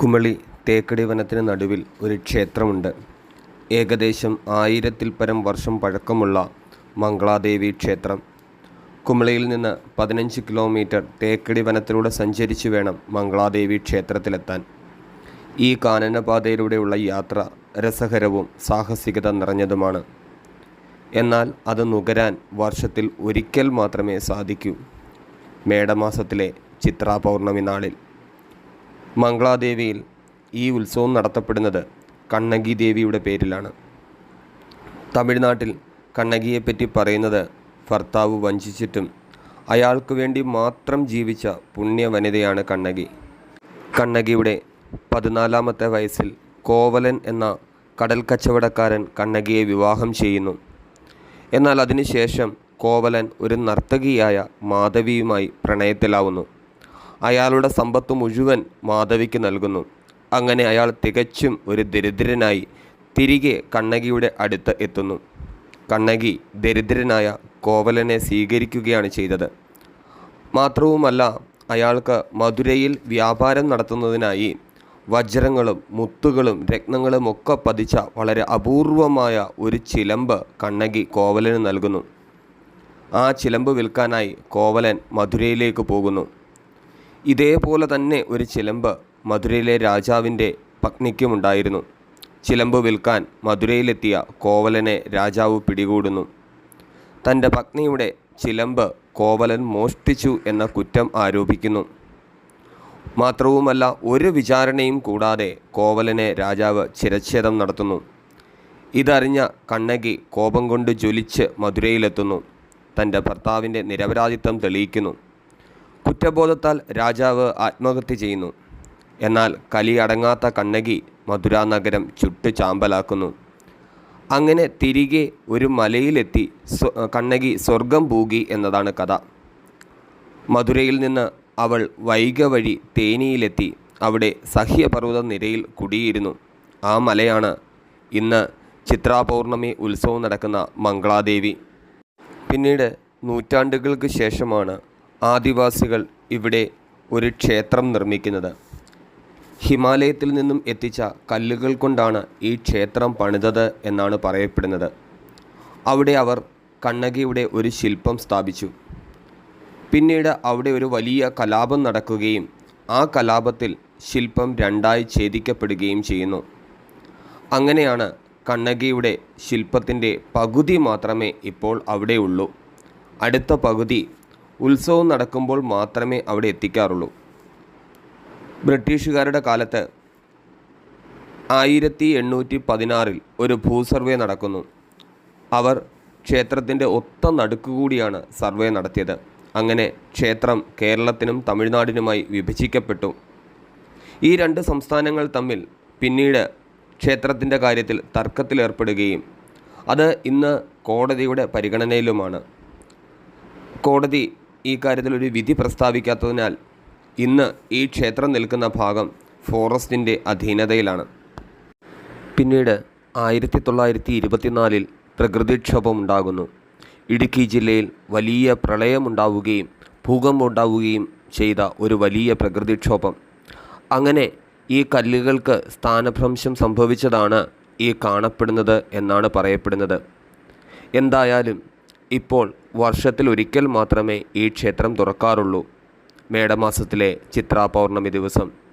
കുമളി തേക്കടി വനത്തിന് നടുവിൽ ഒരു ക്ഷേത്രമുണ്ട്. ഏകദേശം ആയിരത്തിൽ പരം വർഷം പഴക്കമുള്ള മംഗളാദേവി ക്ഷേത്രം. കുമളിയിൽ നിന്ന് പതിനഞ്ച് കിലോമീറ്റർ തേക്കടി വനത്തിലൂടെ സഞ്ചരിച്ചു വേണം മംഗളാദേവി ക്ഷേത്രത്തിലെത്താൻ. ഈ കാനനപാതയിലൂടെയുള്ള യാത്ര രസകരവും സാഹസികത നിറഞ്ഞതുമാണ്. എന്നാൽ അത് നുകരാൻ വർഷത്തിൽ ഒരിക്കൽ മാത്രമേ സാധിക്കൂ. മേടമാസത്തിലെ ചിത്രാ പൗർണമി നാളിൽ. മംഗളാദേവിയിൽ ഈ ഉത്സവം നടത്തപ്പെടുന്നത് കണ്ണകി ദേവിയുടെ പേരിലാണ്. തമിഴ്നാട്ടിൽ കണ്ണകിയെപ്പറ്റി പറയുന്നത് ഭർത്താവ് വഞ്ചിച്ചിട്ടും അയാൾക്ക് വേണ്ടി മാത്രം ജീവിച്ച പുണ്യ വനിതയാണ് കണ്ണകി. കണ്ണകിയുടെ പതിനാലാമത്തെ വയസ്സിൽ കോവലൻ എന്ന കടൽ കച്ചവടക്കാരൻ കണ്ണകിയെ വിവാഹം ചെയ്യുന്നു. എന്നാൽ അതിനുശേഷം കോവലൻ ഒരു നർത്തകിയായ മാധവിയുമായി പ്രണയത്തിലാവുന്നു. അയാളുടെ സമ്പത്ത് മുഴുവൻ മാധവിക്ക് നൽകുന്നു. അങ്ങനെ അയാൾ തികച്ചും ഒരു ദരിദ്രനായി തിരികെ കണ്ണകിയുടെ അടുത്ത് എത്തുന്നു. കണ്ണകി ദരിദ്രനായ കോവലനെ സ്വീകരിക്കുകയാണ് ചെയ്തത്. മാത്രവുമല്ല അയാൾക്ക് മധുരയിൽ വ്യാപാരം നടത്തുന്നതിനായി വജ്രങ്ങളും മുത്തുകളും രത്നങ്ങളും ഒക്കെ പതിച്ച വളരെ അപൂർവമായ ഒരു ചിലമ്പ് കണ്ണകി കോവലന് നൽകുന്നു. ആ ചിലമ്പ് വിൽക്കാനായി കോവലൻ മധുരയിലേക്ക് പോകുന്നു. ഇതേപോലെ തന്നെ ഒരു ചിലമ്പ് മധുരയിലെ രാജാവിന്റെ പത്നിക്കുമുണ്ടായിരുന്നു. ചിലമ്പ് വിൽക്കാൻ മധുരയിലെത്തിയ കോവലനെ രാജാവ് പിടികൂടുന്നു. തന്റെ പത്നിയുടെ ചിലമ്പ് കോവലൻ മോഷ്ടിച്ചു എന്ന കുറ്റം ആരോപിക്കുന്നു. മാത്രവുമല്ല ഒരു വിചാരണയും കൂടാതെ കോവലനെ രാജാവ് ചിരച്ഛേദം നടത്തുന്നു. ഇതറിഞ്ഞ കണ്ണകി കോപം കൊണ്ട് ജ്വലിച്ച് മധുരയിലെത്തുന്നു. തന്റെ ഭർത്താവിന്റെ നിരപരാധിത്വം തെളിയിക്കുന്നു. കുറ്റബോധത്താൽ രാജാവ് ആത്മഹത്യ ചെയ്യുന്നു. എന്നാൽ കലി അടങ്ങാത്ത കണ്ണകി മധുരാ നഗരം ചുട്ട് ചാമ്പലാക്കുന്നു. അങ്ങനെ തിരികെ ഒരു മലയിലെത്തി കണ്ണകി സ്വർഗം പൂകി എന്നതാണ് കഥ. മധുരയിൽ നിന്ന് അവൾ വൈക വഴി തേനിയിലെത്തി അവിടെ സഹ്യപർവത നിരയിൽ കുടിയിരുന്നു. ആ മലയാണ് ഇന്ന് ചിത്രാപൗർണമി ഉത്സവം നടക്കുന്ന മംഗളാദേവി. പിന്നീട് നൂറ്റാണ്ടുകൾക്ക് ശേഷമാണ് ആദിവാസികൾ ഇവിടെ ഒരു ക്ഷേത്രം നിർമ്മിക്കുന്നത്. ഹിമാലയത്തിൽ നിന്നും എത്തിച്ച കല്ലുകൾ കൊണ്ടാണ് ഈ ക്ഷേത്രം പണിതത് എന്നാണ് പറയപ്പെടുന്നത്. അവിടെ അവർ കണ്ണകിയുടെ ഒരു ശില്പം സ്ഥാപിച്ചു. പിന്നീട് അവിടെ ഒരു വലിയ കലാപം നടക്കുകയും ആ കലാപത്തിൽ ശില്പം രണ്ടായി ഛേദിക്കപ്പെടുകയും ചെയ്യുന്നു. അങ്ങനെയാണ് കണ്ണകിയുടെ ശില്പത്തിന്റെ പകുതി മാത്രമേ ഇപ്പോൾ അവിടെയുള്ളൂ. അടുത്ത പകുതി ഉത്സവം നടക്കുമ്പോൾ മാത്രമേ അവിടെ എത്തിക്കാറുള്ളൂ. ബ്രിട്ടീഷുകാരുടെ കാലത്ത് ആയിരത്തി എണ്ണൂറ്റി പതിനാറിൽ ഒരു ഭൂസർവേ നടക്കുന്നു. അവർ ക്ഷേത്രത്തിന്റെ ഒത്ത നടുക്കുകൂടിയാണ് സർവേ നടത്തിയത്. അങ്ങനെ ക്ഷേത്രം കേരളത്തിനും തമിഴ്നാടിനുമായി വിഭജിക്കപ്പെട്ടു. ഈ രണ്ട് സംസ്ഥാനങ്ങൾ തമ്മിൽ പിന്നീട് ക്ഷേത്രത്തിന്റെ കാര്യത്തിൽ തർക്കത്തിലേർപ്പെടുകയും അത് ഇന്ന് കോടതിയുടെ പരിഗണനയിലുമാണ്. കോടതി ഈ കാര്യത്തിൽ ഒരു വിധി പ്രസ്താവിക്കാത്തതിനാൽ ഇന്ന് ഈ ക്ഷേത്രം നിൽക്കുന്ന ഭാഗം ഫോറസ്റ്റിന്റെ അധീനതയിലാണ്. പിന്നീട് ആയിരത്തി തൊള്ളായിരത്തി ഇരുപത്തിനാലിൽ പ്രകൃതിക്ഷോഭം ഉണ്ടാകുന്നു ഇടുക്കി ജില്ലയിൽ വലിയ പ്രളയമുണ്ടാവുകയും ഭൂകമ്പമുണ്ടാവുകയും ചെയ്ത ഒരു വലിയ പ്രകൃതിക്ഷോഭം. അങ്ങനെ ഈ കല്ലുകൾക്ക് സ്ഥാനഭ്രംശം സംഭവിച്ചതാണ് ഈ കാണപ്പെടുന്നത് എന്നാണ് പറയപ്പെടുന്നത്. എന്തായാലും ഇപ്പോൾ വർഷത്തിൽ ഒരിക്കൽ മാത്രമേ ഈ ക്ഷേത്രം തുറക്കാറുള്ളൂ. മേടമാസത്തിലെ ചിത്രാപൗർണമി ദിവസം.